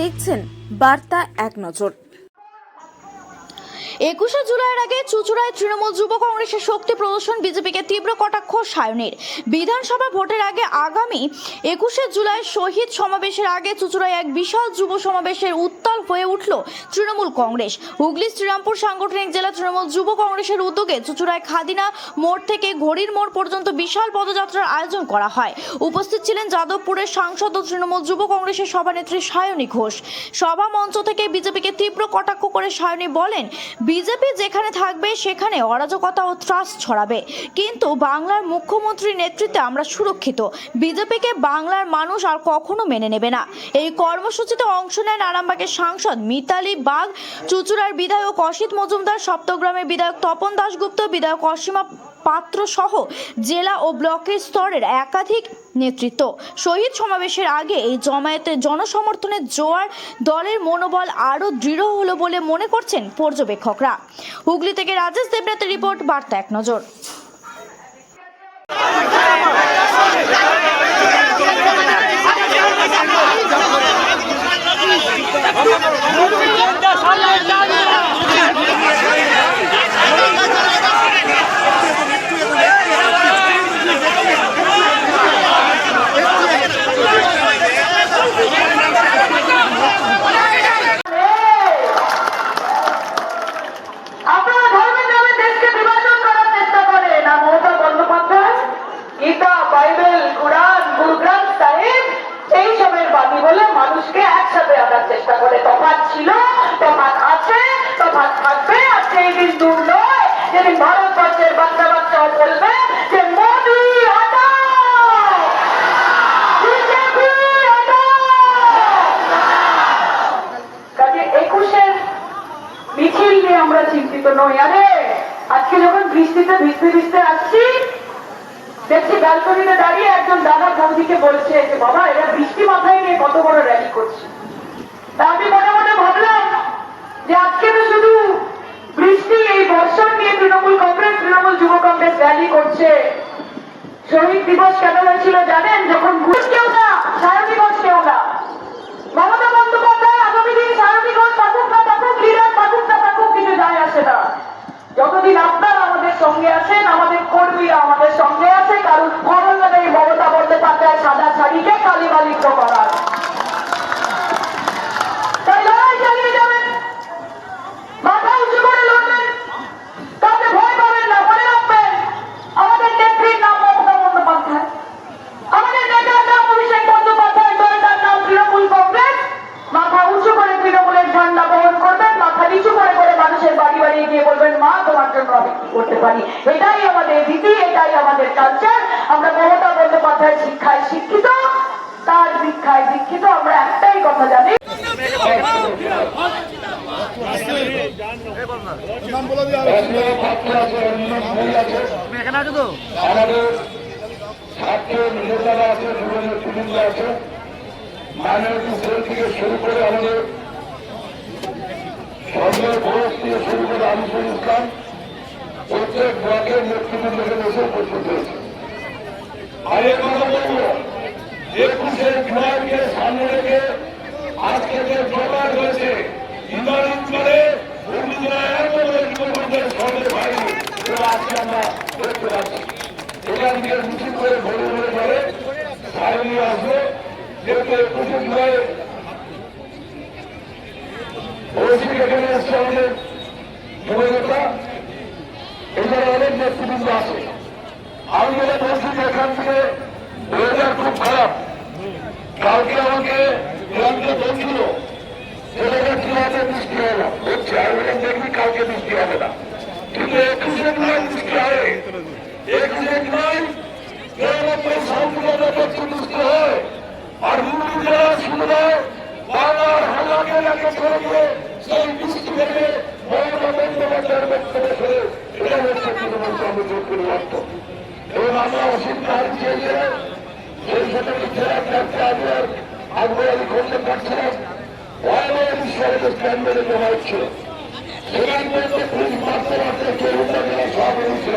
দেখছেন বার্তা এক নজর। একুশে জুলাইয়ের আগে চুচুড়ায় তৃণমূল যুব কংগ্রেসের শক্তি প্রদর্শন বিজেপিকে তীব্র কটাক্ষ সায়নের। বিধানসভা ভোটের আগে আগামী একুশে জুলাই শহীদ সমাবেশের আগে চুচুড়ায় এক বিশাল যুব সমাবেশের উত্তাল হয়ে উঠল তৃণমূল কংগ্রেস। হুগলি শ্রীরামপুর সাংগঠনিক জেলা তৃণমূল যুব কংগ্রেসের উদ্যোগে চুচুড়ায় খাদিনা মোড় থেকে ঘড়ির মোড় পর্যন্ত বিশাল পদযাত্রার আয়োজন করা হয়। উপস্থিত ছিলেন যাদবপুরের সাংসদ ও তৃণমূল যুব কংগ্রেসের সভানেত্রী সায়নী ঘোষ। সভা মঞ্চ থেকে বিজেপিকে তীব্র কটাক্ষ করে সায়নী বলেন, বিজেপি যেখানে থাকবে সেখানে অরাজকতা ও ত্রাস ছড়াবে। কিন্তু বাংলার মুখ্যমন্ত্রীর নেতৃত্বে আমরা সুরক্ষিত। বিজেপিকে বাংলার মানুষ আর কখনো মেনে নেবে না। এই কর্মসূচিতে অংশ নেন আরামবাগের সাংসদ মিতালি বাগ, চুচুড়ার বিধায়ক অসিত মজুমদার, সপ্তগ্রামের বিধায়ক তপন দাশগুপ্ত, বিধায়ক অসীমা পাত্র সহ জেলা ও ব্লকের স্তরের একাধিক নেতৃত্ব। শহীদ সমাবেশের আগে এই জমায়েতে জনসমর্থনের জোয়ার দলের মনোবল আরও দৃঢ় হলো বলে মনে করছেন পর্যবেক্ষকরা। হুগলি থেকে রাজেশ দেবনাথের রিপোর্ট, বার্তা এক নজর। সেই দিন নয় যেদিন ভারতবর্ষের বাচ্চা বাচ্চাও বলবে যে মোদি মিছিল নিয়ে আমরা চিন্তিত নই। আরে, আজকে যখন বৃষ্টিতে ভিজতে ভিজতে আসছি, দেখছি ব্যালকনিতে দাঁড়িয়ে একজন দাদা বৌদিকে বলছে যে, বাবা, এরা বৃষ্টি মাথায় নিয়ে কত বড় র্যালি করছে। তা আমি মনে মনে ভাবলাম যে আজকে তো শুধু দিবস কেন হয়েছিল জানেন? যখন ঘুষ কেউ না সারা দিবস কেউ না মমতা বন্দ্যোপাধ্যায় আগামী দিন দিবস পাঠক না পাঠক লিডার পাঠক না পাঠক কিছু যায় আসে না। যতদিন আপনারা আমাদের সঙ্গে আছেন, আমাদের কর্মীরা আমাদের সঙ্গে আছে কারণ করোনা নেই মমতা বন্দ্যোপাধ্যায় গিয়ে বলবেন, মা, তোমার জন্য আমি কি করতে পারি? এটাই আমাদের রীতি, এটাই আমাদের কালচার আমরা মমতা বন্দ্যোপাধ্যায়ের শিক্ষায় শিক্ষিত, তার দীক্ষায় দীক্ষিত আমরা একটাই কথা জানি। আমাদের আমাদের সরকার বয়স থেকে শুরু করে আলিপুর ইসলাম প্রত্যেক ব্লকের নেতৃবৃন্দ এসে উপস্থিত হয়েছে। আর এর কথা বলব, একুশে জুলাইকে সামনে রেখে আজকে যে জোগাড় হয়েছে। ইদানিং করে জেলায় এত যুবকদের সঙ্গে এগুলো আজকে আমরা দেখতে পাচ্ছি। এখান থেকে মিছিল করে ভরে ভরে সারে নিয়ে আসবে। যেহেতু একুশে জুলাই ওসি এখানে এসছে আমাদের যুবনেতা এখানে অনেক নেতৃবৃন্দ আছে আমি যেটা বলছি যে এখান থেকে ওয়েদার খুব খারাপ কালকে আমাকে গ্রামকে বলছিল সেটাকে কি হবে বৃষ্টি না হচ্ছে আমি বললাম দেখবি কালকে বৃষ্টি হবে না কিন্তু একুশে জুলাই বৃষ্টি হবে একুশে জুলাই বৃষ্টি হয় আর হুগলি জেলার সুবিধায় বাংলার হাজাকে এলাকা করে দিয়ে সেই বৃষ্টি থেকে মমতা বন্দ্যোপাধ্যায়ের জেলা আর আগ্রহী করতে ভয়াবহ সরকার স্ট্যান্ডার্ডে জমা হচ্ছিল সেখান পুলিশ মারতে মারতে কেউ তারা সব হয়েছিল।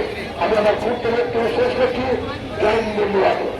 আমার ছোট্ট ব্যক্তি শেষ ব্যক্তি জয়